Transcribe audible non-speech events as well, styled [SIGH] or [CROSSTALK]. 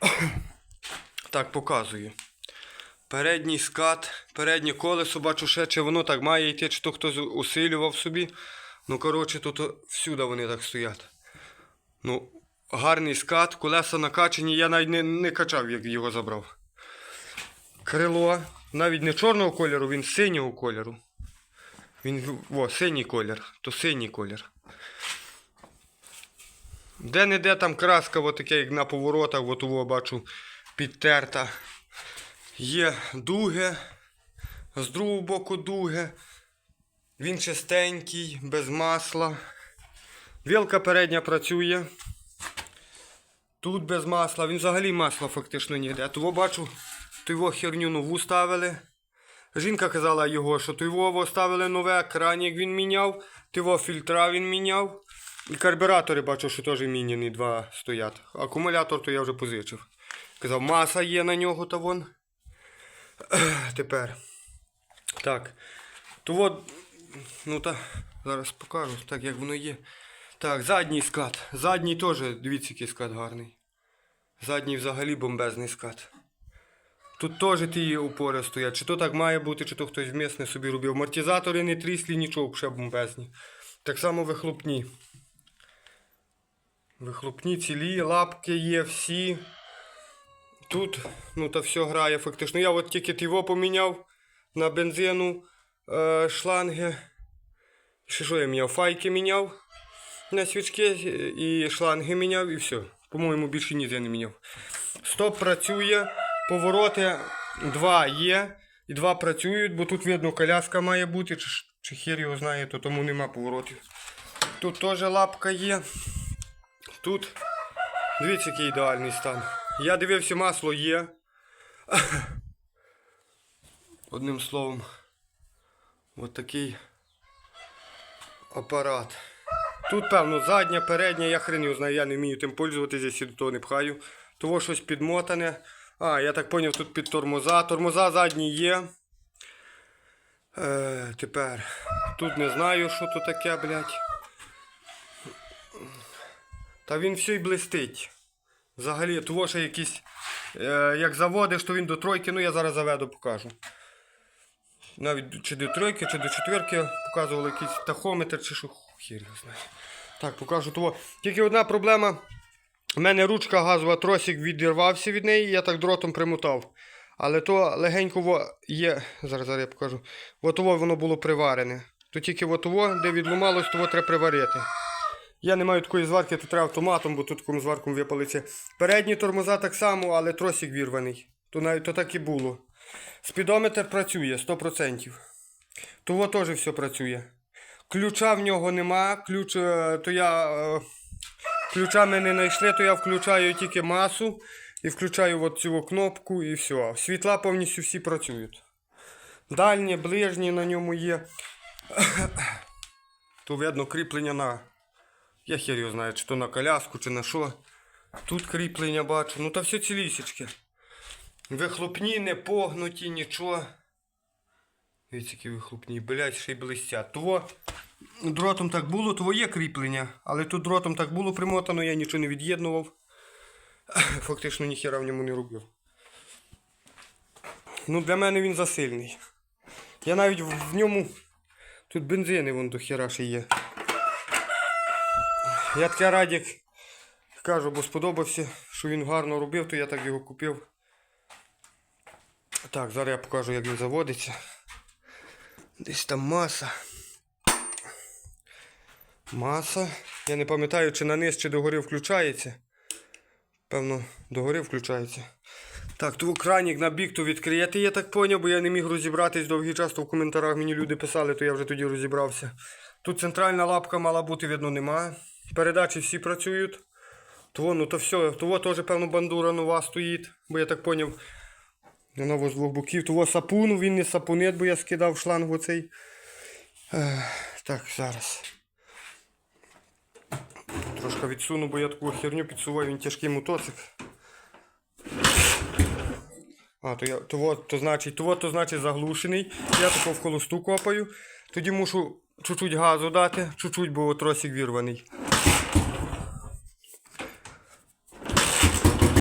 [COUGHS] Так, показую. Передній скат, переднє колесо, бачу ще, чи воно так має йти, чи то хтось усилював собі. Ну, коротше, тут всюди вони так стоять. Ну, гарний скат, колеса накачані, я навіть не, не качав, як його забрав. Крило, навіть не чорного кольору, він синього кольору. Він, о, синій колір, то синій колір. Де-не-де там краска, от як на поворотах, от того бачу, підтерта. Є дуги, з другого боку дуги. Він чистенький, без масла. Вілка передня працює. Тут без масла. Він взагалі масла фактично ніде. Того бачу, то його херню нову ставили. Жінка казала його, що то його ставили нове, кранік він міняв, того фільтра він міняв. І карбюратори бачу, що теж міняні два стоять. Акумулятор то я вже позичив. Казав, маса є на нього та вон. [CLEARS THROAT] Тепер. Так. То от, ну та, зараз покажу, так як воно є. Так, задній скат. Задній теж, дивіться, який скат гарний. Задній взагалі бомбезний скат. Тут теж ті опори стоять. Чи то так має бути, чи то хтось вмісне собі робив. Амортизатори не тріслі, нічого, ще бомбезні. Так само вихлопні. Вихлопні цілі, лапки є всі. Тут, ну та все грає фактично. Я от тільки його поміняв на бензину е, шланги. Ще що я міняв? Файки міняв на свічки і шланги міняв і все. По-моєму, більше ніде я не міняв. Стоп працює, повороти два є, і два працюють, бо тут видно коляска має бути, чи, чи хер його знає, то тому нема поворотів. Тут теж лапка є. Тут дивіться, який ідеальний стан. Я дивився, масло є. Одним словом, от такий апарат. Тут, певно, задня, передня, я хрен його знаю, я не вмію тим пользуватися, я до того не пхаю. Того щось підмотане. А, я так поняв, тут під тормоза. Тормоза задні є. Е, тепер. Тут не знаю, що тут таке, блядь. Та він все й блистить. Взагалі, того ще якийсь. Е, як заводиш, то він до тройки, ну я зараз заведу, покажу. Навіть чи до тройки, чи до четвірки показували якийсь тахометр, чи що хір його знає. Так, покажу того. Тільки одна проблема. У мене ручка газова тросик відірвався від неї, я так дротом примотав. Але то легенько є. Зараз, зараз я покажу. Отово воно було приварене. То тільки отово, де відломалось, того треба приварити. Я не маю такої зварки, то треба автоматом, бо тут таким зварком випалиться. Передні тормоза так само, але тросик вірваний. То навіть то так і було. Спідометр працює 100%. Того теж все працює. Ключа в нього нема. Ключ, е, то я, е, ключа ми не знайшли, то я включаю тільки масу і включаю от цю кнопку і все. Світла повністю всі працюють. Дальні, ближні на ньому є. [COUGHS] То видно кріплення на. Я хер його знаю, чи то на коляску, чи на що. Тут кріплення бачу. Ну та все цілісічки. Вихлопні не погнуті, нічого. Дивіться, які вихлопні, блядь, ще й блистять. Того дротом так було, того є кріплення, але тут дротом так було примотано, я нічого не від'єднував. [COUGHS] Фактично ніхера в ньому не робив. Ну, для мене він засильний. Я навіть в, ньому. Тут бензини вон до хера ще є. Я таке радік кажу, бо сподобався, що він гарно робив, то я так його купив. Так, зараз я покажу, як він заводиться. Десь там маса. Маса. Я не пам'ятаю, чи на низ, чи догори включається. Певно, догори включається. Так, то кранік на бік то відкрити, я так поняв, бо я не міг розібратись довгий час, то в коментарях мені люди писали, то я вже тоді розібрався. Тут центральна лапка мала бути, видно, немає. Передачі всі працюють. То, ну, то все, того теж, певно, бандура нова стоїть, бо я так поняв. Воно з двох боків. Того сапун, він не сапунет, бо я скидав шланг оцей. Так, зараз. Трошки відсуну, бо я таку херню підсуваю, він тяжкий мотоцикл. А, то я то, то значить, то, то значить заглушений. Я тако в холосту копаю. Тоді мушу чуть-чуть газу дати, чуть-чуть, бо тросик вірваний.